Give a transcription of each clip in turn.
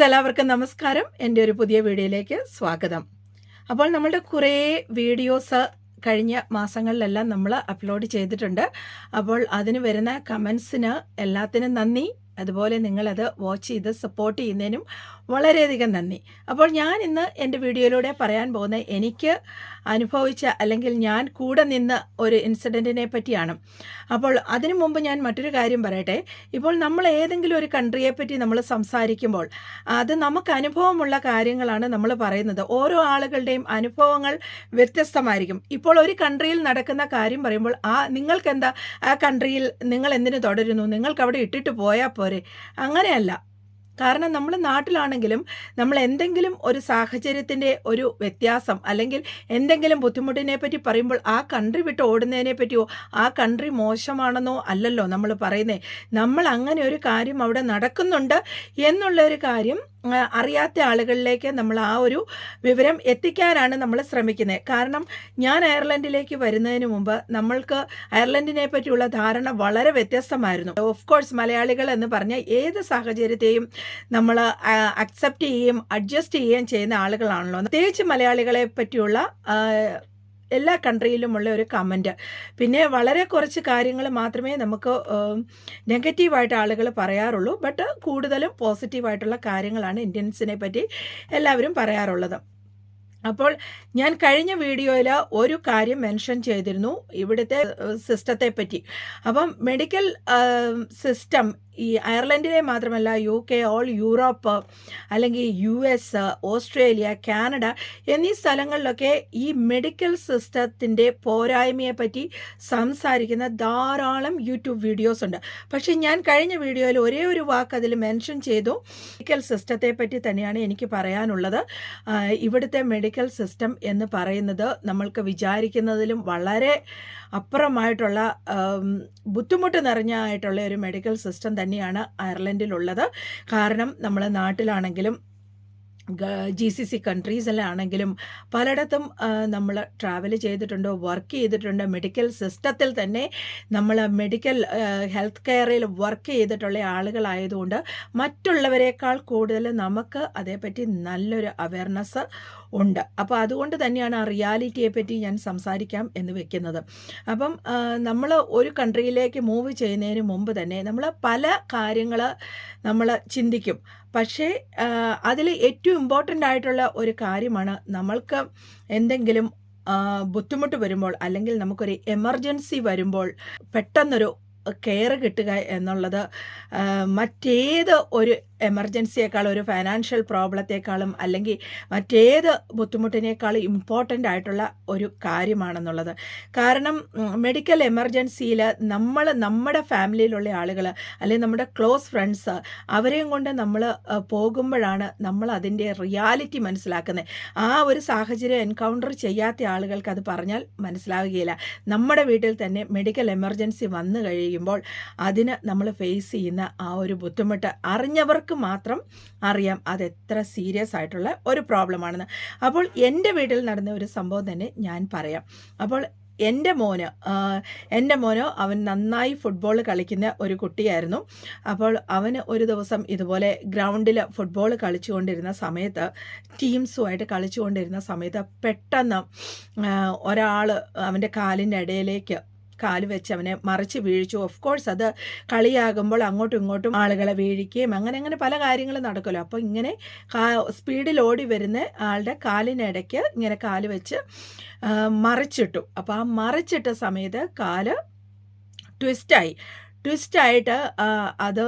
Friends എല്ലാവർക്കും നമസ്കാരം. എന്റെ ഒരു പുതിയ വീഡിയോയിലേക്ക് സ്വാഗതം. അപ്പോൾ നമ്മളുടെ കുറേ വീഡിയോസ് കഴിഞ്ഞ മാസങ്ങളിലെല്ലാം നമ്മൾ അപ്ലോഡ് ചെയ്തിട്ടുണ്ട്. അപ്പോൾ അതിന് വരുന്ന കമൻസിന് എല്ലാത്തിനും നന്ദി. അതുപോലെ നിങ്ങളത് വാച്ച് ചെയ്ത് സപ്പോർട്ട് ചെയ്യുന്നതിനും വളരെയധികം നന്ദി. അപ്പോൾ ഞാൻ ഇന്ന് എന്റെ വീഡിയോയിലൂടെ പറയാൻ പോകുന്ന എനിക്ക് അനുഭവിച്ച അല്ലെങ്കിൽ ഞാൻ കൂടെ നിന്ന് ഒരു ഇൻസിഡന്റിനെ പറ്റിയാണ്. അപ്പോൾ അതിനു മുമ്പ് ഞാൻ മറ്റൊരു കാര്യം പറയട്ടെ. ഇപ്പോൾ നമ്മൾ ഏതെങ്കിലും ഒരു കൺട്രിയെ പറ്റി നമ്മൾ സംസാരിക്കുമ്പോൾ അത് നമുക്ക് അനുഭവമുള്ള കാര്യങ്ങളാണ് നമ്മൾ പറയുന്നത്. ഓരോ ആളുകളുടെയും അനുഭവങ്ങൾ വ്യത്യസ്തമായിരിക്കും. ഇപ്പോൾ ഒരു കൺട്രിയിൽ നടക്കുന്ന കാര്യം പറയുമ്പോൾ ആ നിങ്ങൾക്ക് എന്താ ആ കൺട്രിയിൽ നിങ്ങൾ എന്തിനു തുടരുന്നു? നിങ്ങൾക്ക് അവിടെ ഇട്ടിട്ട് പോയാൽ പോരെ. അങ്ങനെയല്ല. കാരണം നമ്മൾ നാട്ടിലാണെങ്കിലും നമ്മൾ എന്തെങ്കിലും ഒരു സാഹചര്യത്തിന്റെ ഒരു വ്യത്യാസം അല്ലെങ്കിൽ എന്തെങ്കിലും ബുദ്ധിമുട്ടിനെ പറ്റി പറയുമ്പോൾ ആ കൺട്രി വിട്ട് ഓടുന്നതിനെ പറ്റിയോ ആ കൺട്രി മോശമാണെന്നോ അല്ലല്ലോ നമ്മൾ പറയുന്നത് നമ്മൾ അങ്ങനെ ഒരു കാര്യം അവിടെ നടക്കുന്നുണ്ട് എന്നുള്ള ഒരു കാര്യം അറിയാത്ത ആളുകളിലേക്ക് നമ്മൾ ആ ഒരു വിവരം എത്തിക്കാനാണ് നമ്മൾ ശ്രമിക്കുന്നത്. കാരണം ഞാൻ അയർലൻഡിലേക്ക് വരുന്നതിന് മുമ്പ് നമ്മൾക്ക് അയർലൻഡിനെ പറ്റിയുള്ള ധാരണ വളരെ വ്യത്യസ്തമായിരുന്നു. ഓഫ് കോഴ്സ് മലയാളികൾ എന്ന് പറഞ്ഞാൽ ഏത് സാഹചര്യത്തെയും നമ്മൾ അക്സെപ്റ്റ് ചെയ്യുകയും അഡ്ജസ്റ്റ് ചെയ്യുകയും ചെയ്യുന്ന ആളുകളാണല്ലോ. പ്രത്യേകിച്ച് മലയാളികളെ പറ്റിയുള്ള എല്ലാ കൺട്രിയിലുമുള്ള ഒരു കമന്റ് പിന്നെ വളരെ കുറച്ച് കാര്യങ്ങൾ മാത്രമേ നമുക്ക് നെഗറ്റീവായിട്ട് ആളുകൾ പറയാറുള്ളൂ. ബട്ട് കൂടുതലും പോസിറ്റീവായിട്ടുള്ള കാര്യങ്ങളാണ് ഇന്ത്യൻസിനെ പറ്റി എല്ലാവരും പറയാറുള്ളത്. അപ്പോൾ ഞാൻ കഴിഞ്ഞ വീഡിയോയിൽ ഒരു കാര്യം മെൻഷൻ ചെയ്തിരുന്നു. ഇവിടുത്തെ സിസ്റ്റത്തെ പറ്റി. അപ്പം മെഡിക്കൽ സിസ്റ്റം ഈ അയർലൻഡിലെ മാത്രമല്ല യു കെ ഓൾ യൂറോപ്പ് അല്ലെങ്കിൽ യു എസ് ഓസ്ട്രേലിയ കാനഡ എന്നീ സ്ഥലങ്ങളിലൊക്കെ ഈ മെഡിക്കൽ സിസ്റ്റത്തിന്റെ പോരായ്മയെ പറ്റി സംസാരിക്കുന്ന ധാരാളം യൂട്യൂബ് വീഡിയോസ് ഉണ്ട്. പക്ഷേ ഞാൻ കഴിഞ്ഞ വീഡിയോയിൽ ഒരേ ഒരു വാക്ക് അതിൽ മെൻഷൻ ചെയ്തു. മെഡിക്കൽ സിസ്റ്റത്തെ പറ്റി തന്നെയാണ് എനിക്ക് പറയാനുള്ളത്. ഇവിടുത്തെ മെഡിക്കൽ സിസ്റ്റം എന്ന് പറയുന്നത് നമ്മൾക്ക് വിചാരിക്കുന്നതിലും വളരെ അപ്പുറമായിട്ടുള്ള ബുദ്ധിമുട്ട് നിറഞ്ഞായിട്ടുള്ള ഒരു മെഡിക്കൽ സിസ്റ്റം തന്നെയാണ് അയർലൻഡിലുള്ളത്. കാരണം നമ്മൾ നാട്ടിലാണെങ്കിലും ജി സി സി കൺട്രീസിലാണെങ്കിലും പലയിടത്തും നമ്മൾ ട്രാവൽ ചെയ്തിട്ടുണ്ട് വർക്ക് ചെയ്തിട്ടുണ്ട് മെഡിക്കൽ സിസ്റ്റത്തിൽ തന്നെ നമ്മൾ മെഡിക്കൽ ഹെൽത്ത് കെയറിൽ വർക്ക് ചെയ്തിട്ടുള്ള ആളുകളായതുകൊണ്ട് മറ്റുള്ളവരെക്കാൾ കൂടുതൽ നമുക്ക് അതേപ്പറ്റി നല്ലൊരു അവയർനെസ് ഉണ്ട്. അപ്പോൾ അതുകൊണ്ട് തന്നെയാണ് ആ റിയാലിറ്റിയെ പറ്റി ഞാൻ സംസാരിക്കാം എന്ന് വെക്കുന്നത്. അപ്പം നമ്മൾ ഒരു കൺട്രിയിലേക്ക് മൂവ് ചെയ്യുന്നതിന് മുമ്പ് തന്നെ നമ്മൾ പല കാര്യങ്ങൾ നമ്മൾ ചിന്തിക്കും. പക്ഷേ അതിൽ ഏറ്റവും ഇമ്പോർട്ടന്റ് ആയിട്ടുള്ള ഒരു കാര്യമാണ് നമ്മൾക്ക് എന്തെങ്കിലും ബുദ്ധിമുട്ട് വരുമ്പോൾ അല്ലെങ്കിൽ നമുക്കൊരു എമർജൻസി വരുമ്പോൾ പെട്ടെന്നൊരു കെയർ കിട്ടുക എന്നുള്ളത് മറ്റേത് ഒരു എമർജൻസിയേക്കാളും ഒരു ഫൈനാൻഷ്യൽ പ്രോബ്ലത്തെക്കാളും അല്ലെങ്കിൽ മറ്റേത് ബുദ്ധിമുട്ടിനേക്കാളും ഇമ്പോർട്ടന്റ് ആയിട്ടുള്ള ഒരു കാര്യമാണെന്നുള്ളത്. കാരണം മെഡിക്കൽ എമർജൻസിയിൽ നമ്മൾ നമ്മുടെ ഫാമിലിയിലുള്ള ആളുകൾ അല്ലെങ്കിൽ നമ്മുടെ ക്ലോസ് ഫ്രണ്ട്സ് അവരെയും കൊണ്ട് നമ്മൾ പോകുമ്പോഴാണ് നമ്മൾ അതിന്റെ റിയാലിറ്റി മനസ്സിലാക്കുന്നത്. ആ ഒരു സാഹചര്യം എൻകൗണ്ടർ ചെയ്യാത്ത ആളുകൾക്ക് അത് പറഞ്ഞാൽ മനസ്സിലാവുകയില്ല. നമ്മുടെ വീട്ടിൽ തന്നെ മെഡിക്കൽ എമർജൻസി വന്നു കഴിയുമ്പോൾ അതിന് നമ്മൾ ഫേസ് ചെയ്യുന്ന ആ ഒരു ബുദ്ധിമുട്ട് അറിഞ്ഞവർക്ക് മാത്രം അറിയാം അത് എത്ര സീരിയസ് ആയിട്ടുള്ള ഒരു പ്രോബ്ലമാണെന്ന് അപ്പോൾ എന്റെ വീട്ടിൽ നടന്ന ഒരു സംഭവം തന്നെ ഞാൻ പറയാം. അപ്പോൾ എന്റെ മോന് എന്റെ മോനോ അവൻ നന്നായി ഫുട്ബോൾ കളിക്കുന്ന ഒരു കുട്ടിയായിരുന്നു. അപ്പോൾ അവന് ഒരു ദിവസം ഇതുപോലെ ഗ്രൗണ്ടിൽ ഫുട്ബോൾ കളിച്ചുകൊണ്ടിരുന്ന സമയത്ത് ടീംസുമായിട്ട് കളിച്ചുകൊണ്ടിരുന്ന സമയത്ത് പെട്ടെന്ന് ഒരാൾ അവന്റെ കാലിന്റെ ഇടയിലേക്ക് കാൽ വെച്ച് അവനെ മറിച്ച് വീഴിച്ചു. ഓഫ് കോഴ്സ് അത് കളിയാകുമ്പോൾ അങ്ങോട്ടും ഇങ്ങോട്ടും ആളുകളെ വീഴിക്കുകയും അങ്ങനെ അങ്ങനെ പല കാര്യങ്ങളും നടക്കുമല്ലോ. അപ്പോൾ ഇങ്ങനെ സ്പീഡിൽ ഓടി വരുന്ന ആളുടെ കാലിനിടയ്ക്ക് ഇങ്ങനെ കാൽ വെച്ച് മറിച്ചിട്ടു. അപ്പോൾ ആ മറിച്ചിട്ട സമയത്ത് കാൽ ട്വിസ്റ്റായി ട്വിസ്റ്റായിട്ട് അത്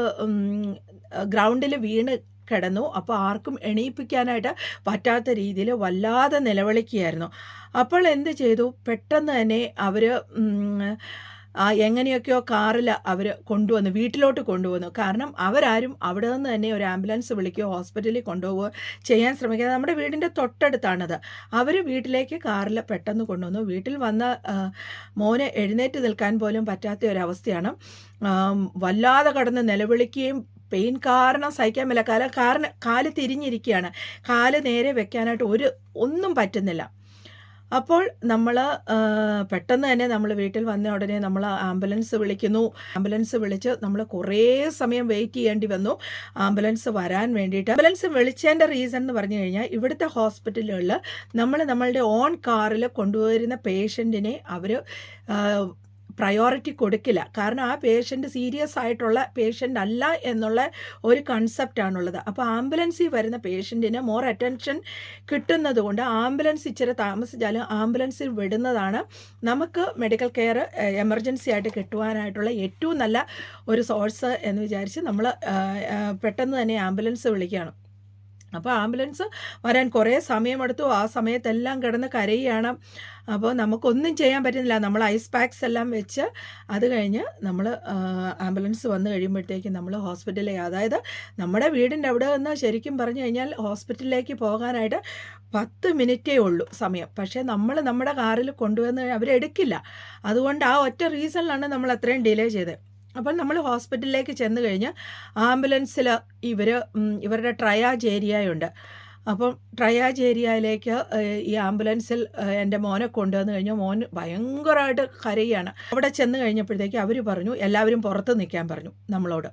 ഗ്രൗണ്ടിൽ വീണ് കിടന്നു. അപ്പോൾ ആർക്കും എണീപ്പിക്കാനായിട്ട് പറ്റാത്ത രീതിയിൽ വല്ലാതെ നിലവിളിക്കുകയായിരുന്നു. അപ്പോൾ എന്ത് ചെയ്തു? പെട്ടെന്ന് തന്നെ അവർ എങ്ങനെയൊക്കെയോ കാറിൽ അവർ കൊണ്ടുവന്നു വീട്ടിലോട്ട് കൊണ്ടുവന്നു. കാരണം അവരാരും അവിടെ നിന്ന് തന്നെ ഒരു ആംബുലൻസ് വിളിക്കുകയോ ഹോസ്പിറ്റലിൽ കൊണ്ടുപോവുകയോ ചെയ്യാൻ ശ്രമിക്കാതെ നമ്മുടെ വീടിന്റെ തൊട്ടടുത്താണത്. അവർ വീട്ടിലേക്ക് കാറിൽ പെട്ടെന്ന് കൊണ്ടുവന്നു. വീട്ടിൽ വന്ന ആ, മോനെ എഴുന്നേറ്റ് നിൽക്കാൻ പോലും പറ്റാത്ത ഒരവസ്ഥയാണ് ആം, വല്ലാതെ കടന്ന് നിലവിളിക്കുകയും പെയിൻ കാരണം സഹിക്കാൻ പറ്റില്ല കാല കാരണം കാൽ തിരിഞ്ഞിരിക്കുകയാണ് കാൽ നേരെ വെക്കാനായിട്ട് ഒരു ഒന്നും പറ്റുന്നില്ല. അപ്പോൾ നമ്മൾ പെട്ടെന്ന് തന്നെ നമ്മൾ വീട്ടിൽ വന്ന ഉടനെ നമ്മൾ ആംബുലൻസ് വിളിക്കുന്നു. ആംബുലൻസ് വിളിച്ച് നമ്മൾ കുറേ സമയം വെയിറ്റ് ചെയ്യേണ്ടി വന്നു. ആംബുലൻസ് വരാൻ വേണ്ടിയിട്ട്. ആംബുലൻസ് വിളിച്ചതിന്റെ റീസൺ എന്ന് പറഞ്ഞു കഴിഞ്ഞാൽ ഇവിടുത്തെ ഹോസ്പിറ്റലുകളിൽ നമ്മൾ നമ്മളുടെ ഓൺ കാറിൽ കൊണ്ടുവരുന്ന പേഷ്യന്റിനെ അവർ പ്രയോറിറ്റി കൊടുക്കില്ല. കാരണം ആ പേഷ്യന്റ് സീരിയസ് ആയിട്ടുള്ള പേഷ്യന്റ് അല്ല എന്നുള്ള ഒരു കൺസെപ്റ്റാണുള്ളത് അപ്പോൾ ആംബുലൻസിൽ വരുന്ന പേഷ്യന്റിന് മോർ അറ്റൻഷൻ കിട്ടുന്നത് കൊണ്ട് ആംബുലൻസ് ഇച്ചിരി താമസിച്ചാലും ആംബുലൻസിൽ വിടുന്നതാണ് നമുക്ക് മെഡിക്കൽ കെയർ എമർജൻസി ആയിട്ട് കിട്ടുവാനായിട്ടുള്ള ഏറ്റവും നല്ല ഒരു സോഴ്സ് എന്ന് വിചാരിച്ച് നമ്മൾ പെട്ടെന്ന് തന്നെ ആംബുലൻസ് വിളിക്കുകയാണ്. അപ്പോൾ ആംബുലൻസ് വരാൻ കുറേ സമയമെടുത്തു. ആ സമയത്തെല്ലാം കിടന്ന് കരയുകയാണ് അപ്പോൾ നമുക്കൊന്നും ചെയ്യാൻ പറ്റുന്നില്ല. നമ്മൾ ഐസ് പാക്സ് എല്ലാം വെച്ച് അത് കഴിഞ്ഞ് നമ്മൾ ആംബുലൻസ് വന്നു കഴിയുമ്പോഴത്തേക്കും നമ്മൾ ഹോസ്പിറ്റലിലേക്ക് അതായത് നമ്മുടെ വീടിന്റെ അവിടെ നിന്ന് ശരിക്കും പറഞ്ഞു കഴിഞ്ഞാൽ ഹോസ്പിറ്റലിലേക്ക് പോകാനായിട്ട് പത്ത് മിനിറ്റേ ഉള്ളൂ സമയം. പക്ഷേ നമ്മൾ നമ്മുടെ കാറിൽ കൊണ്ടുവന്ന് അവരെടുക്കില്ല. അതുകൊണ്ട് ആ ഒറ്റ റീസണിലാണ് നമ്മൾ അത്രയും ഡിലേ ചെയ്തത്. അപ്പം നമ്മൾ ഹോസ്പിറ്റലിലേക്ക് ചെന്ന് കഴിഞ്ഞ് ആംബുലൻസിൽ ഇവർ ഇവരുടെ ട്രയാജ് ഏരിയയുണ്ട്. അപ്പം ട്രയാജ് ഏരിയയിലേക്ക് ഈ ആംബുലൻസിൽ എന്റെ മോനെ കൊണ്ടുവന്ന് കഴിഞ്ഞാൽ മോൻ ഭയങ്കരമായിട്ട് കരയുകയാണ് അവിടെ ചെന്ന് കഴിഞ്ഞപ്പോഴത്തേക്ക് അവർ പറഞ്ഞു എല്ലാവരും പുറത്ത് നിൽക്കാൻ പറഞ്ഞു നമ്മളോട്.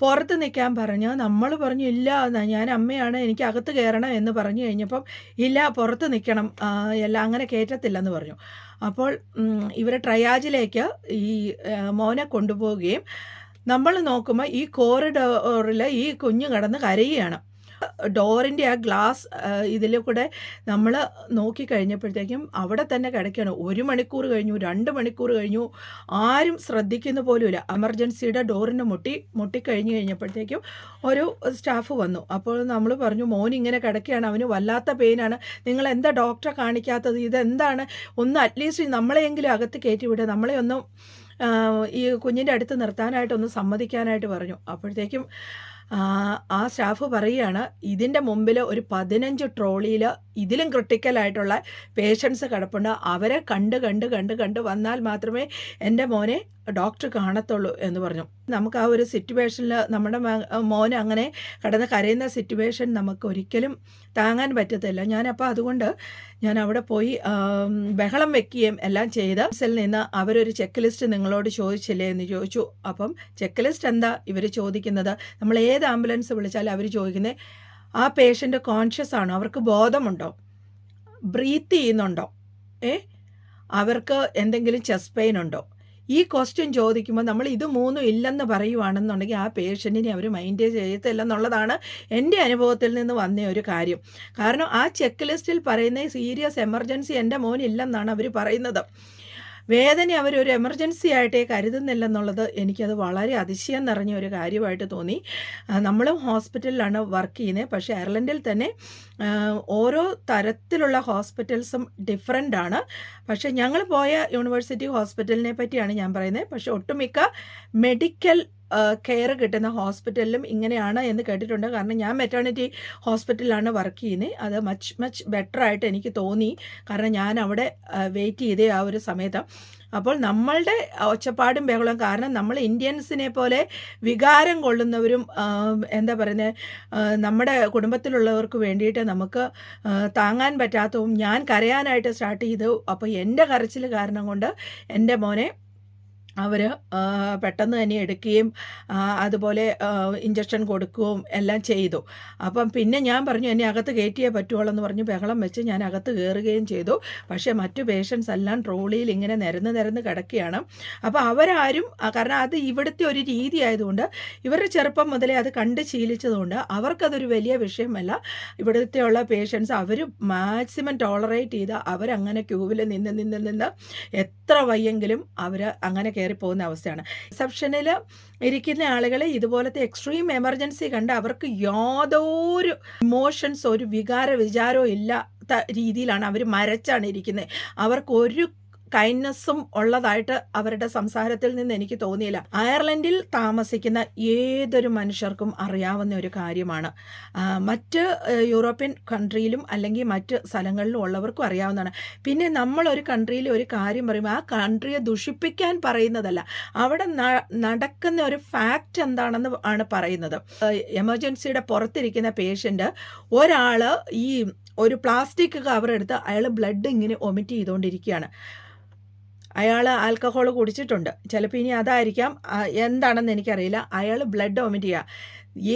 പുറത്ത് നിൽക്കാൻ പറഞ്ഞു നമ്മൾ പറഞ്ഞു ഇല്ല ഞാൻ അമ്മയാണ് എനിക്ക് അകത്ത് കയറണം എന്ന് പറഞ്ഞു കഴിഞ്ഞപ്പം ഇല്ല പുറത്ത് നിൽക്കണം എല്ലാം അങ്ങനെ കയറ്റത്തില്ലെന്ന് പറഞ്ഞു. അപ്പോൾ ഇവരെ ട്രയാജിലേക്ക് ഈ മോനെ കൊണ്ടുപോവുകയും നമ്മൾ നോക്കുമ്പോൾ ഈ കോറിഡോറിൽ ഈ കുഞ്ഞ് കിടന്ന് കരയുകയാണ്. ഡോറിന്റെ ആ ഗ്ലാസ് ഇതിൽ കൂടെ നമ്മൾ നോക്കിക്കഴിഞ്ഞപ്പോഴത്തേക്കും അവിടെ തന്നെ കിടക്കുകയാണ്. ഒരു മണിക്കൂർ കഴിഞ്ഞു രണ്ട് മണിക്കൂർ കഴിഞ്ഞു. ആരും ശ്രദ്ധിക്കുന്ന പോലുമില്ല. എമർജൻസിയുടെ ഡോറിന് മുട്ടി മുട്ടിക്കഴിഞ്ഞ് കഴിഞ്ഞപ്പോഴത്തേക്കും ഒരു സ്റ്റാഫ് വന്നു. അപ്പോൾ നമ്മൾ പറഞ്ഞു മോൻ ഇങ്ങനെ കിടക്കുകയാണ് അവന് വല്ലാത്ത പെയിനാണ് നിങ്ങൾ എന്താ ഡോക്ടറെ കാണിക്കാത്തത്? ഇതെന്താണ്? ഒന്ന് അറ്റ്ലീസ്റ്റ് നമ്മളെയെങ്കിലും അകത്ത് കയറ്റിവിടുക നമ്മളെ ഒന്നും ഈ കുഞ്ഞിന്റെ അടുത്ത് നിർത്താനായിട്ടൊന്ന് സമ്മതിക്കാനായിട്ട് പറഞ്ഞു. അപ്പോഴത്തേക്കും ആ സ്റ്റാഫ് പറയുകയാണ് ഇതിന്റെ മുമ്പിൽ ഒരു പതിനഞ്ച് ട്രോളിയിൽ ഇതിലും ക്രിട്ടിക്കലായിട്ടുള്ള പേഷ്യൻസ് കിടപ്പുണ്ട്. അവരെ കണ്ട് കണ്ട് കണ്ട് കണ്ട് വന്നാൽ മാത്രമേ എന്റെ മോനെ ഡോക്ടർ കാണത്തുള്ളൂ എന്ന് പറഞ്ഞു. നമുക്ക് ആ ഒരു സിറ്റുവേഷനിൽ നമ്മുടെ മോൻ അങ്ങനെ കടന്ന് കരയുന്ന സിറ്റുവേഷൻ നമുക്ക് ഒരിക്കലും താങ്ങാൻ പറ്റത്തില്ല. ഞാനപ്പോൾ അതുകൊണ്ട് ഞാൻ അവിടെ പോയി ബഹളം വെക്കുകയും എല്ലാം ചെയ്ത് സെൽ നിന്ന് അവരൊരു ചെക്ക് ലിസ്റ്റ് നിങ്ങളോട് ചോദിച്ചില്ലേ എന്ന് ചോദിച്ചു. അപ്പം ചെക്ക് ലിസ്റ്റ് എന്താ? ഇവർ ചോദിക്കുന്നത് നമ്മൾ ഏത് ആംബുലൻസ് വിളിച്ചാലും അവർ ചോദിക്കുന്നത് ആ പേഷ്യന്റ് കോൺഷ്യസ് ആണോ? അവർക്ക് ബോധമുണ്ടോ? ബ്രീത്ത് ചെയ്യുന്നുണ്ടോ? ഏ? അവർക്ക് എന്തെങ്കിലും ചെസ്റ്റ് പെയിൻ ഉണ്ടോ? ഈ ക്വസ്റ്റ്യൻ ചോദിക്കുമ്പോൾ നമ്മൾ ഇത് മൂന്നും ഇല്ലെന്ന് പറയുവാണെന്നുണ്ടെങ്കിൽ ആ പേഷ്യന്റിനെ അവർ മൈൻഡ് ചെയ്യത്തില്ല എന്നുള്ളതാണ് എന്റെ അനുഭവത്തിൽ നിന്ന് വന്ന ഒരു കാര്യം. കാരണം ആ ചെക്ക് ലിസ്റ്റിൽ പറയുന്ന സീരിയസ് എമർജൻസി എന്റെ മോനില്ലെന്നാണ് അവർ പറയുന്നത്. വേദന ഒരു എമർജൻസി ആയിട്ടേ കരുതുന്നില്ലെന്നുള്ളത് എനിക്കത് വളരെ അതിശയം നിറഞ്ഞ ഒരു കാര്യമായിട്ട് തോന്നി. നമ്മളും ഹോസ്പിറ്റലിലാണ് വർക്ക് ചെയ്യുന്നത് പക്ഷേ അയർലൻഡിൽ തന്നെ ഓരോ തരത്തിലുള്ള ഹോസ്പിറ്റൽസും ഡിഫറെന്റ് ആണ്. പക്ഷേ ഞങ്ങൾ പോയ യൂണിവേഴ്സിറ്റി ഹോസ്പിറ്റലിനെ പറ്റിയാണ് ഞാൻ പറയുന്നത് പക്ഷേ ഒട്ടുമിക്ക മെഡിക്കൽ കെയർ കിട്ടുന്ന ഹോസ്പിറ്റലിലും ഇങ്ങനെയാണ് എന്ന് കേട്ടിട്ടുണ്ട്. കാരണം ഞാൻ മെറ്റേണിറ്റി ഹോസ്പിറ്റലിലാണ് വർക്ക് ചെയ്യുന്നത് അത് മച്ച് മച്ച് ബെറ്റർ ആയിട്ട് എനിക്ക് തോന്നി. കാരണം ഞാൻ അവിടെ വെയിറ്റ് ചെയ്തേ ആ ഒരു സമയത്ത്. അപ്പോൾ നമ്മളുടെ ഒച്ചപ്പാടും ബഹളവും കാരണം നമ്മൾ ഇന്ത്യൻസിനെ പോലെ വികാരം കൊള്ളുന്നവരും എന്താ പറയുന്നത് നമ്മുടെ കുടുംബത്തിലുള്ളവർക്ക് വേണ്ടിയിട്ട് നമുക്ക് താങ്ങാൻ പറ്റാത്തതും ഞാൻ കരയാനായിട്ട് സ്റ്റാർട്ട് ചെയ്തു. അപ്പോൾ എന്റെ കരച്ചിൽ കാരണം കൊണ്ട് എന്റെ മോനെ അവർ പെട്ടെന്ന് തന്നെ എടുക്കുകയും അതുപോലെ ഇഞ്ചക്ഷൻ കൊടുക്കുകയും എല്ലാം ചെയ്തു. അപ്പം പിന്നെ ഞാൻ പറഞ്ഞു എന്നെ അകത്ത് കയറ്റിയേ പറ്റുള്ളൂ എന്ന് പറഞ്ഞു ബഹളം വെച്ച് ഞാൻ അകത്ത് കയറുകയും ചെയ്തു. പക്ഷേ മറ്റു പേഷ്യൻസ് എല്ലാം ട്രോളിയിൽ ഇങ്ങനെ നിരന്ന് നിരന്ന് കിടക്കുകയാണ്. അപ്പോൾ അവരാരും കാരണം അത് ഇവിടുത്തെ ഒരു രീതി ആയതുകൊണ്ട് ഇവരുടെ ചെറുപ്പം മുതലേ അത് കണ്ട് ശീലിച്ചതുകൊണ്ട് അവർക്കതൊരു വലിയ വിഷയമല്ല. ഇവിടുത്തെ ഉള്ള പേഷ്യൻസ് അവർ മാക്സിമം ടോളറേറ്റ് ചെയ്ത് അവരങ്ങനെ ക്യൂവിൽ നിന്ന് നിന്ന് നിന്ന് എത്ര വയ്യെങ്കിലും അവർ അങ്ങനെ കയറി പോകുന്ന അവസ്ഥയാണ്. റിസപ്ഷനിൽ ഇരിക്കുന്ന ആളുകൾ ഇതുപോലത്തെ എക്സ്ട്രീം എമർജൻസി കണ്ട് അവർക്ക് യാതൊരു ഇമോഷൻസ് ഒരു വികാര വിചാരവും ഇല്ലാത്ത രീതിയിലാണ് അവർ മരച്ചാണ് ഇരിക്കുന്നത് അവർക്ക് ഒരു കൈൻഡ്നെസ്സും ഉള്ളതായിട്ട് അവരുടെ സംസാരത്തിൽ നിന്ന് എനിക്ക് തോന്നിയില്ല. അയർലൻഡിൽ താമസിക്കുന്ന ഏതൊരു മനുഷ്യർക്കും അറിയാവുന്ന ഒരു കാര്യമാണ്. മറ്റ് യൂറോപ്യൻ കൺട്രിയിലും അല്ലെങ്കിൽ മറ്റ് സ്ഥലങ്ങളിലും ഉള്ളവർക്കും അറിയാവുന്നതാണ്. പിന്നെ നമ്മൾ ഒരു കൺട്രിയിൽ ഒരു കാര്യം പറയുമ്പോൾ ആ കൺട്രിയെ ദുഷിപ്പിക്കാൻ പറയുന്നതല്ല. അവിടെ നടക്കുന്ന ഒരു ഫാക്റ്റ് എന്താണെന്ന് ആണ് പറയുന്നത്. എമർജൻസിയുടെ പുറത്തിരിക്കുന്ന പേഷ്യന്റ് ഒരാൾ ഈ ഒരു പ്ലാസ്റ്റിക് കവർ എടുത്ത് അയാൾ ബ്ലഡ് ഇങ്ങനെ ഒമിറ്റ് ചെയ്തുകൊണ്ടിരിക്കുകയാണ്. അയാൾ ആൽക്കഹോൾ കുടിച്ചിട്ടുണ്ട്. ചിലപ്പോൾ ഇനി അതായിരിക്കാം. എന്താണെന്ന് എനിക്കറിയില്ല. അയാൾ ബ്ലഡ് ഒമിറ്റ് ചെയ്യുക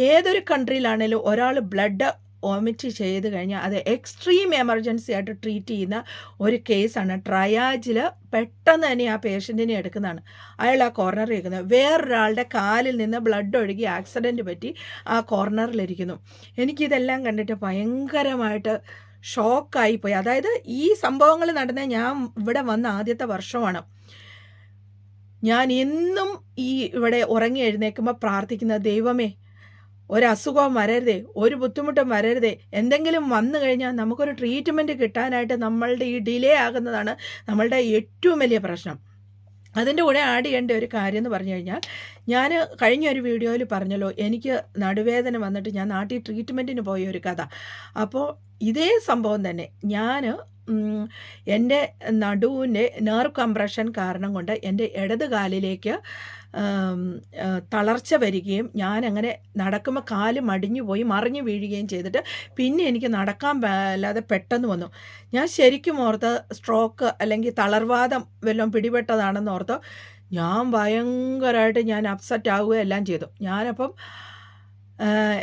ഏതൊരു കൺട്രിയിലാണേലും ഒരാൾ ബ്ലഡ് ഒമിറ്റ് ചെയ്ത് കഴിഞ്ഞാൽ അത് എക്സ്ട്രീം എമർജൻസി ആയിട്ട് ട്രീറ്റ് ചെയ്യുന്ന ഒരു കേസാണ് ട്രയാജിൽ പെട്ടെന്ന് തന്നെ ആ പേഷ്യന്റിനെ എടുക്കുന്നതാണ്. അയാൾ ആ കോർണറിൽ ഇരിക്കുന്നത്. വേറൊരാളുടെ കാലിൽ നിന്ന് ബ്ലഡ് ഒഴുകി ആക്സിഡന്റ് പറ്റി ആ കോർണറിലിരിക്കുന്നു എനിക്കിതെല്ലാം കണ്ടിട്ട് ഭയങ്കരമായിട്ട് ഷോക്കായിപ്പോയി. അതായത് ഈ സംഭവങ്ങൾ നടന്ന ഞാൻ ഇവിടെ വന്ന ആദ്യത്തെ വർഷമാണ്. ഞാൻ എന്നും ഈ ഇവിടെ ഉറങ്ങി എഴുന്നേൽക്കുമ്പോൾ പ്രാർത്ഥിക്കുന്ന ദൈവമേ ഒരസുഖവും വരരുതേ ഒരു ബുദ്ധിമുട്ടും വരരുതേ എന്തെങ്കിലും വന്നു കഴിഞ്ഞാൽ നമുക്കൊരു ട്രീറ്റ്മെന്റ് കിട്ടാനായിട്ട് നമ്മളുടെ ഈ ഡിലേ ആകുന്നതാണ് നമ്മളുടെ ഏറ്റവും വലിയ പ്രശ്നം. അതിന്റെ കൂടെ ആഡ് ചെയ്യേണ്ട ഒരു കാര്യം എന്ന് പറഞ്ഞു കഴിഞ്ഞാൽ ഞാൻ കഴിഞ്ഞ ഒരു വീഡിയോയിൽ പറഞ്ഞല്ലോ എനിക്ക് നടുവേദന വന്നിട്ട് ഞാൻ നാട്ടിൽ ട്രീറ്റ്മെന്റിന് പോയ ഒരു കഥ. അപ്പോൾ ഇതേ സംഭവം തന്നെ. ഞാൻ എന്റെ നടുവിന്റെ നെർവ് കംപ്രഷൻ കാരണം കൊണ്ട് എന്റെ ഇടത് കാലിലേക്ക് തളർച്ച വരികയും ഞാൻ അങ്ങനെ നടക്കുമ്പോൾ കാൽ മടിഞ്ഞു പോയി മറിഞ്ഞു വീഴുകയും ചെയ്തിട്ട് പിന്നെ എനിക്ക് നടക്കാൻ അല്ലാതെ പെട്ടെന്ന് വന്നു. ഞാൻ ശരിക്കും ഓർത്ത് സ്ട്രോക്ക് അല്ലെങ്കിൽ തളർവാദം വല്ലതും പിടിപെട്ടതാണെന്ന് ഓർത്ത് ഞാൻ ഭയങ്കരമായിട്ട് ഞാൻ അപ്സെറ്റ് ആവുകയെല്ലാം ചെയ്തു. ഞാനപ്പം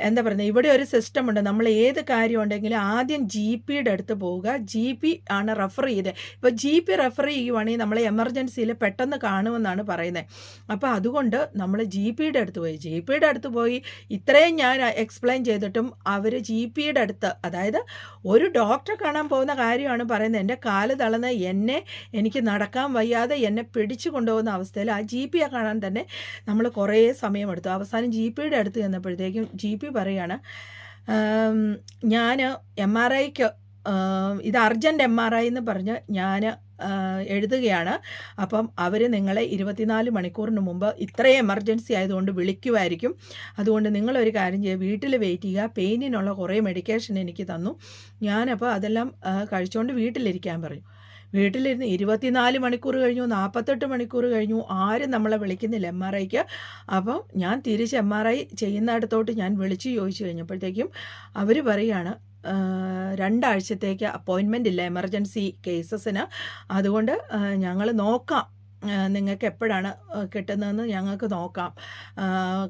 എന്താ പറയുന്നത് ഇവിടെ ഒരു സിസ്റ്റം ഉണ്ട്. നമ്മൾ ഏത് കാര്യം ഉണ്ടെങ്കിലും ആദ്യം ജി പിയുടെ അടുത്ത് പോവുക. ജി പി ആണ് റെഫർ ചെയ്ത്. ഇപ്പോൾ ജി പി റെഫർ ചെയ്യുവാണെങ്കിൽ നമ്മൾ എമർജൻസിയിൽ പെട്ടെന്ന് കാണുമെന്നാണ് പറയുന്നത് അപ്പോൾ അതുകൊണ്ട് നമ്മൾ ജി പിയുടെ അടുത്ത് പോയി. ജി പിയുടെ അടുത്ത് പോയി ഇത്രയും ഞാൻ എക്സ്പ്ലെയിൻ ചെയ്തിട്ടും അവർ ജി പിയുടെ അടുത്ത് അതായത് ഒരു ഡോക്ടറെ കാണാൻ പോകുന്ന കാര്യമാണ് പറയുന്നത്. എന്റെ കാൽ തളന്ന് എന്നെ എനിക്ക് നടക്കാൻ വയ്യാതെ എന്നെ പിടിച്ചു കൊണ്ടുപോകുന്ന അവസ്ഥയിൽ ആ ജി പിയെ കാണാൻ തന്നെ നമ്മൾ കുറേ സമയമെടുത്തു അവസാനം ജി പിയുടെ അടുത്ത് ചെന്നപ്പോഴത്തേക്കും ജി പി പറയാണ്. ഞാൻ എം ആർ ഐക്ക് ഇത് അർജന്റ് എം ആർ ഐ എന്ന് പറഞ്ഞ് ഞാൻ എഴുതുകയാണ്. അപ്പം അവർ നിങ്ങളെ ഇരുപത്തിനാല് മണിക്കൂറിന് മുമ്പ് ഇത്രയും എമർജൻസി ആയതുകൊണ്ട് വിളിക്കുമായിരിക്കും അതുകൊണ്ട് നിങ്ങളൊരു കാര്യം ചെയ്യുക വീട്ടിൽ വെയിറ്റ് ചെയ്യുക. പെയിനിനുള്ള കുറേ മെഡിക്കേഷൻ എനിക്ക് തന്നു. ഞാനപ്പോൾ അതെല്ലാം കഴിച്ചുകൊണ്ട് വീട്ടിലിരിക്കാൻ പറഞ്ഞു വീട്ടിലിരുന്ന് ഇരുപത്തിനാല് മണിക്കൂർ കഴിഞ്ഞു നാൽപ്പത്തെട്ട് മണിക്കൂർ കഴിഞ്ഞു ആരും നമ്മളെ വിളിക്കുന്നില്ല എം ആർ ഐക്ക് അപ്പം ഞാൻ തിരിച്ച് എം ആർ ഐ ചെയ്യുന്നിടത്തോട്ട് ഞാൻ വിളിച്ച് ചോദിച്ചു കഴിഞ്ഞപ്പോഴത്തേക്കും അവർ പറയുകയാണ് രണ്ടാഴ്ചത്തേക്ക് അപ്പോയിൻമെന്റ് ഇല്ല എമർജൻസി കേസസിന് അതുകൊണ്ട് ഞങ്ങൾ നോക്കാം നിങ്ങൾക്ക് എപ്പോഴാണ് കിട്ടുന്നതെന്ന് ഞങ്ങൾക്ക് നോക്കാം.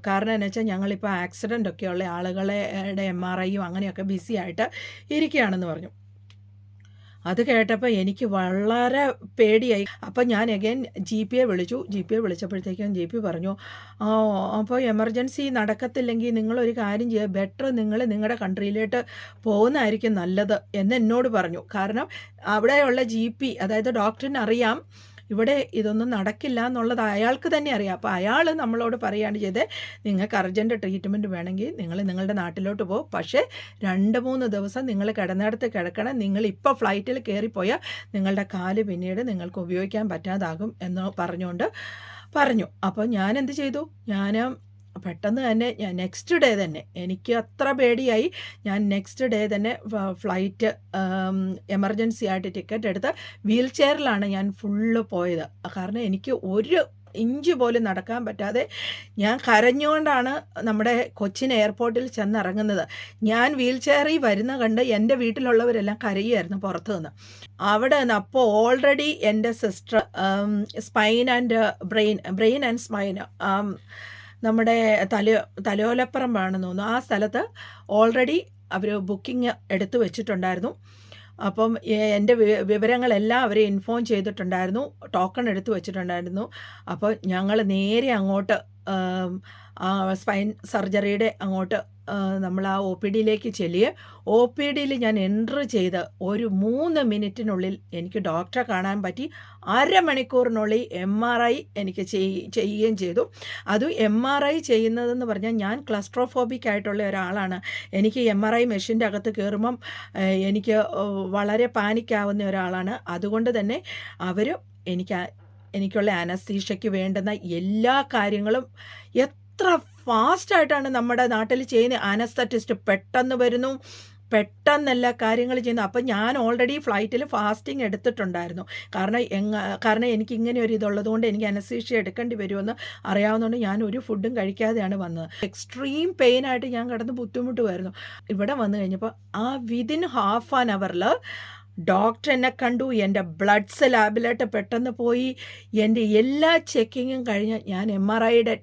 കാരണം എന്ന് വെച്ചാൽ ഞങ്ങളിപ്പോൾ ആക്സിഡന്റ് ഒക്കെ ഉള്ള ആളുകളുടെ എം ആർ ഐയും അങ്ങനെയൊക്കെ ബിസി ആയിട്ട് ഇരിക്കുകയാണെന്ന് പറഞ്ഞു. അത് കേട്ടപ്പോൾ എനിക്ക് വളരെ പേടിയായി. അപ്പം ഞാൻ അഗൈൻ ജി പിയെ വിളിച്ചു. ജി പിയെ വിളിച്ചപ്പോഴത്തേക്കും ജി പി പറഞ്ഞു അപ്പോൾ എമർജൻസി നടക്കത്തില്ലെങ്കിൽ നിങ്ങളൊരു കാര്യം ചെയ്യുക ബെറ്റർ നിങ്ങൾ നിങ്ങളുടെ കൺട്രിയിലോട്ട് പോകുന്നതായിരിക്കും നല്ലത് എന്ന് എന്നോട് പറഞ്ഞു. കാരണം അവിടെയുള്ള ജി പി അതായത് ഡോക്ടറിന് അറിയാം ഇവിടെ ഇതൊന്നും നടക്കില്ല എന്നുള്ളത് അയാൾക്ക് തന്നെ അറിയാം. അപ്പോൾ അയാൾ നമ്മളോട് പറയുകയാണ് ചെയ്തത് നിങ്ങൾക്ക് അർജന്റ് ട്രീറ്റ്മെന്റ് വേണമെങ്കിൽ നിങ്ങൾ നിങ്ങളുടെ നാട്ടിലോട്ട് പോകും പക്ഷേ രണ്ട് മൂന്ന് ദിവസം നിങ്ങൾ കിടന്നിടത്ത് കിടക്കണം. നിങ്ങൾ ഇപ്പോൾ ഫ്ലൈറ്റിൽ കയറിപ്പോയാൽ നിങ്ങളുടെ കാൽ പിന്നീട് നിങ്ങൾക്ക് ഉപയോഗിക്കാൻ പറ്റാതാകും എന്ന് പറഞ്ഞുകൊണ്ട് പറഞ്ഞു. അപ്പോൾ ഞാൻ എന്ത് ചെയ്തു? ഞാൻ പെട്ടെന്ന് തന്നെ ഞാൻ നെക്സ്റ്റ് ഡേ തന്നെ എനിക്ക് അത്ര പേടിയായി. ഞാൻ നെക്സ്റ്റ് ഡേ തന്നെ ഫ്ലൈറ്റ് എമർജൻസി ആയിട്ട് ടിക്കറ്റ് എടുത്ത് വീൽ ചെയറിലാണ് ഞാൻ ഫുള്ള് പോയത്. കാരണം എനിക്ക് ഒരു ഇഞ്ച് പോലും നടക്കാൻ പറ്റാതെ ഞാൻ കരഞ്ഞുകൊണ്ടാണ് നമ്മുടെ കൊച്ചിൻ എയർപോർട്ടിൽ ചെന്നിറങ്ങുന്നത്. ഞാൻ വീൽ ചെയറിൽ വരുന്ന കണ്ട് എന്റെ വീട്ടിലുള്ളവരെല്ലാം കരയുമായിരുന്നു പുറത്തു നിന്ന്. അവിടെ നിന്ന് അപ്പോൾ ഓൾറെഡി എന്റെ sister spine and brain brain and spine നമ്മുടെ തല തലയോലപ്പറമ്പാണെന്ന് തോന്നുന്നു. ആ സ്ഥലത്ത് ഓൾറെഡി അവർ ബുക്കിംഗ് എടുത്തു വെച്ചിട്ടുണ്ടായിരുന്നു. അപ്പം എന്റെ വിവരങ്ങളെല്ലാം അവരെ ഇൻഫോം ചെയ്തിട്ടുണ്ടായിരുന്നു. ടോക്കൺ എടുത്തു വെച്ചിട്ടുണ്ടായിരുന്നു. അപ്പോൾ ഞങ്ങൾ നേരെ അങ്ങോട്ട് സ്പൈൻ സർജറിയുടെ അങ്ങോട്ട് നമ്മൾ ആ ഒ പി ഡിയിലേക്ക് ചെല്ലിയ. ഒ പി ഡിയിൽ ഞാൻ എന്റർ ചെയ്ത് ഒരു മൂന്ന് മിനിറ്റിനുള്ളിൽ എനിക്ക് ഡോക്ടറെ കാണാൻ പറ്റി. അരമണിക്കൂറിനുള്ളിൽ എം ആർ ഐ എനിക്ക് ചെയ്- ചെയ്യുകയും ചെയ്തു. അതും എം ആർ ഐ ചെയ്യുന്നതെന്ന് പറഞ്ഞാൽ ഞാൻ ക്ലസ്ട്രോഫോബിക് ആയിട്ടുള്ള ഒരാളാണ്. എനിക്ക് എം ആർ ഐ മെഷീന്റെ അകത്ത് കയറുമ്പം എനിക്ക് വളരെ പാനിക്കാവുന്ന ഒരാളാണ്. അതുകൊണ്ട് തന്നെ അവർ എനിക്ക് എനിക്കുള്ള അനസ്തീഷയ്ക്ക് വേണ്ടുന്ന എല്ലാ കാര്യങ്ങളും എത്ര ഫാസ്റ്റായിട്ടാണ് നമ്മുടെ നാട്ടിൽ ചെയ്യുന്ന. അനസ്തറ്റിസ്റ്റ് പെട്ടെന്ന് വരുന്നു. പെട്ടെന്നല്ല കാര്യങ്ങൾ ചെയ്യുന്നു അപ്പം ഞാൻ ഓൾറെഡി ഫ്ലൈറ്റിൽ ഫാസ്റ്റിംഗ് എടുത്തിട്ടുണ്ടായിരുന്നു. കാരണം എങ്ങ കാരണം എനിക്ക് ഇങ്ങനെ ഒരു ഇതുള്ളത് കൊണ്ട് എനിക്ക് അനസീഷ്യ എടുക്കേണ്ടി വരുമെന്ന് അറിയാവുന്നതുകൊണ്ട് ഞാൻ ഒരു ഫുഡും കഴിക്കാതെയാണ് വന്നത്. എക്സ്ട്രീം പെയിനായിട്ട് ഞാൻ കിടന്ന് ബുദ്ധിമുട്ടുമായിരുന്നു. ഇവിടെ വന്നു കഴിഞ്ഞപ്പോൾ ആ വിതിൻ ഹാഫ് ആൻ അവറിൽ ഡോക്ടർ എന്നെ കണ്ടു. എന്റെ ബ്ലഡ്സ് ലാബിലോട്ട് പെട്ടെന്ന് പോയി. എന്റെ എല്ലാ ചെക്കിങ്ങും കഴിഞ്ഞ് ഞാൻ എം ആർ ഐയുടെ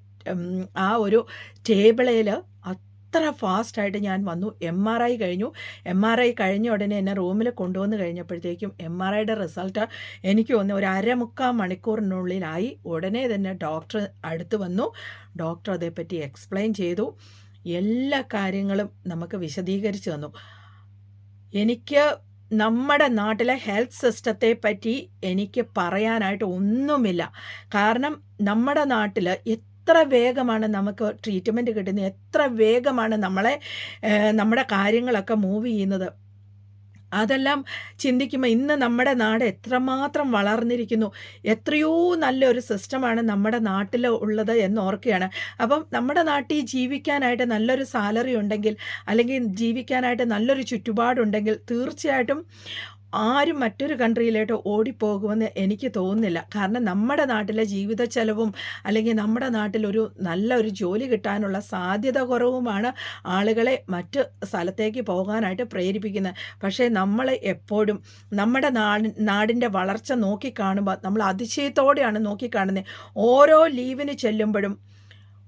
ആ ഒരു ടേബിളിൽ അത്ര ഫാസ്റ്റായിട്ട് ഞാൻ വന്നു. എം ആർ ഐ കഴിഞ്ഞു. എം ആർ ഐ കഴിഞ്ഞ ഉടനെ എന്നെ റൂമിൽ കൊണ്ടുവന്ന് കഴിഞ്ഞപ്പോഴത്തേക്കും എം ആർ ഐയുടെ റിസൾട്ട് എനിക്ക് ഒന്ന് ഒരു അരമുക്കാൽ മണിക്കൂറിനുള്ളിലായി. ഉടനെ തന്നെ ഡോക്ടർ അടുത്ത് വന്നു. ഡോക്ടർ അതേപ്പറ്റി എക്സ്പ്ലെയിൻ ചെയ്തു. എല്ലാ കാര്യങ്ങളും നമുക്ക് വിശദീകരിച്ചു തന്നു. എനിക്ക് നമ്മുടെ നാട്ടിലെ ഹെൽത്ത് സിസ്റ്റത്തെ പറ്റി എനിക്ക് പറയാനായിട്ട് ഒന്നുമില്ല. കാരണം നമ്മുടെ നാട്ടിൽ എത്ര വേഗമാണ് നമുക്ക് ട്രീറ്റ്മെന്റ് കിട്ടുന്നത്? എത്ര വേഗമാണ് നമ്മളെ നമ്മുടെ കാര്യങ്ങളൊക്കെ മൂവ് ചെയ്യുന്നത്? അതെല്ലാം ചിന്തിക്കുമ്പോൾ ഇന്ന് നമ്മുടെ നാട് എത്രമാത്രം വളർന്നിരിക്കുന്നു? എത്രയോ നല്ലൊരു സിസ്റ്റമാണ് നമ്മുടെ നാട്ടിൽ ഉള്ളത് എന്ന് ഓർക്കുകയാണ്. അപ്പം നമ്മുടെ നാട്ടിൽ ജീവിക്കാനായിട്ട് നല്ലൊരു സാലറി ഉണ്ടെങ്കിൽ അല്ലെങ്കിൽ ജീവിക്കാനായിട്ട് നല്ലൊരു ചുറ്റുപാടുണ്ടെങ്കിൽ തീർച്ചയായിട്ടും ആരും മറ്റൊരു കൺട്രിയിലോട്ട് ഓടിപ്പോകുമെന്ന് എനിക്ക് തോന്നുന്നില്ല. കാരണം നമ്മുടെ നാട്ടിലെ ജീവിത ചെലവും അല്ലെങ്കിൽ നമ്മുടെ നാട്ടിലൊരു നല്ല ഒരു ജോലി കിട്ടാനുള്ള സാധ്യത കുറവുമാണ് ആളുകളെ മറ്റ് സ്ഥലത്തേക്ക് പോകാനായിട്ട് പ്രേരിപ്പിക്കുന്നത്. പക്ഷേ നമ്മൾ എപ്പോഴും നമ്മുടെ നാടി നാടിന്റെ വളർച്ച നോക്കിക്കാണുമ്പോൾ നമ്മൾ അതിശയത്തോടെയാണ് നോക്കിക്കാണുന്നത്. ഓരോ ലീവിന് ചെല്ലുമ്പോഴും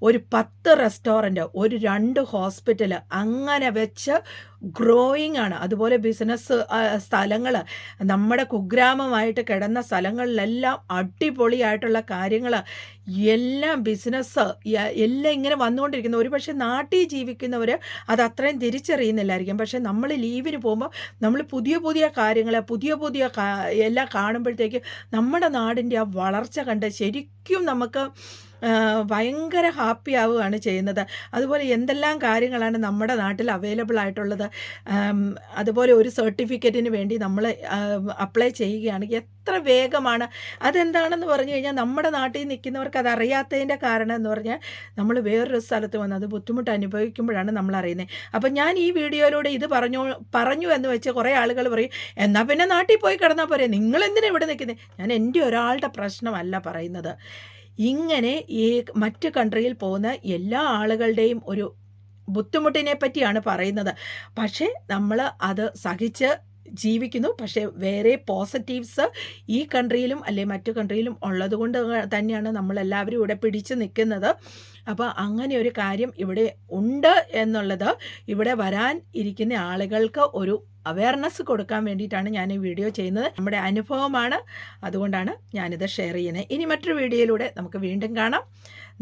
ഒരു പത്ത് റെസ്റ്റോറന്റ് ഒരു രണ്ട് ഹോസ്പിറ്റൽ അങ്ങനെ വെച്ച് ഗ്രോയിങ് ആണ്. അതുപോലെ ബിസിനസ് സ്ഥലങ്ങൾ നമ്മുടെ കുഗ്രാമമായിട്ട് കിടന്ന സ്ഥലങ്ങളിലെല്ലാം അടിപൊളിയായിട്ടുള്ള കാര്യങ്ങൾ എല്ലാം ബിസിനസ് എല്ലാം ഇങ്ങനെ വന്നുകൊണ്ടിരിക്കുന്നു. ഒരു പക്ഷേ നാട്ടിൽ ജീവിക്കുന്നവർ അത് അത്രയും തിരിച്ചറിയുന്നില്ലായിരിക്കും. പക്ഷേ നമ്മൾ ലീവിന് പോകുമ്പോൾ നമ്മൾ പുതിയ പുതിയ കാര്യങ്ങൾ പുതിയ പുതിയ എല്ലാം കാണുമ്പോഴത്തേക്ക് നമ്മുടെ നാടിന്റെ ആ വളർച്ച കണ്ട് ശരിക്കും നമുക്ക് ഭയങ്കര ഹാപ്പി ആവുകയാണ് ചെയ്യുന്നത്. അതുപോലെ എന്തെല്ലാം കാര്യങ്ങളാണ് നമ്മുടെ നാട്ടിൽ അവൈലബിൾ ആയിട്ടുള്ളത്? അതുപോലെ ഒരു സർട്ടിഫിക്കറ്റിന് വേണ്ടി നമ്മൾ അപ്ലൈ ചെയ്യുകയാണെങ്കിൽ എത്ര വേഗമാണ്. അതെന്താണെന്ന് പറഞ്ഞു കഴിഞ്ഞാൽ നമ്മുടെ നാട്ടിൽ നിൽക്കുന്നവർക്ക് അത് കാരണം എന്ന് പറഞ്ഞാൽ നമ്മൾ വേറൊരു സ്ഥലത്ത് വന്ന് അത് ബുദ്ധിമുട്ട് അനുഭവിക്കുമ്പോഴാണ് നമ്മൾ അറിയുന്നത്. അപ്പം ഞാൻ ഈ വീഡിയോയിലൂടെ ഇത് പറഞ്ഞു പറഞ്ഞു എന്ന് വെച്ച് കുറേ ആളുകൾ പറയും എന്നാൽ പിന്നെ നാട്ടിൽ പോയി കിടന്നാൽ പോരെ? നിങ്ങൾ എന്തിനാണ് ഇവിടെ നിൽക്കുന്നത്? ഞാൻ എന്റെ ഒരാളുടെ പ്രശ്നമല്ല പറയുന്നത്. ഇങ്ങനെ ഈ മറ്റ് കൺട്രിയിൽ പോകുന്ന എല്ലാ ആളുകളുടെയും ഒരു ബുദ്ധിമുട്ടിനെ പറ്റിയാണ് പറയുന്നത്. പക്ഷേ നമ്മൾ അത് സഹിച്ച് ജീവിക്കുന്നു. പക്ഷേ വേറെ പോസിറ്റീവ്സ് ഈ കൺട്രിയിലും അല്ലെ മറ്റു കൺട്രിയിലും ഉള്ളത് കൊണ്ട് തന്നെയാണ് നമ്മളെല്ലാവരും ഇവിടെ പിടിച്ചു നിൽക്കുന്നത്. അപ്പോൾ അങ്ങനെ ഒരു കാര്യം ഇവിടെ ഉണ്ട് എന്നുള്ളത് ഇവിടെ വരാൻ ഇരിക്കുന്ന ആളുകൾക്ക് ഒരു അവയർനെസ് കൊടുക്കാൻ വേണ്ടിയിട്ടാണ് ഞാൻ ഈ വീഡിയോ ചെയ്യുന്നത്. നമ്മുടെ അനുഭവമാണ്. അതുകൊണ്ടാണ് ഞാനിത് ഷെയർ ചെയ്യുന്നത്. ഇനി മറ്റൊരു വീഡിയോയിലൂടെ നമുക്ക് വീണ്ടും കാണാം.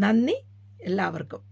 നന്ദി എല്ലാവർക്കും.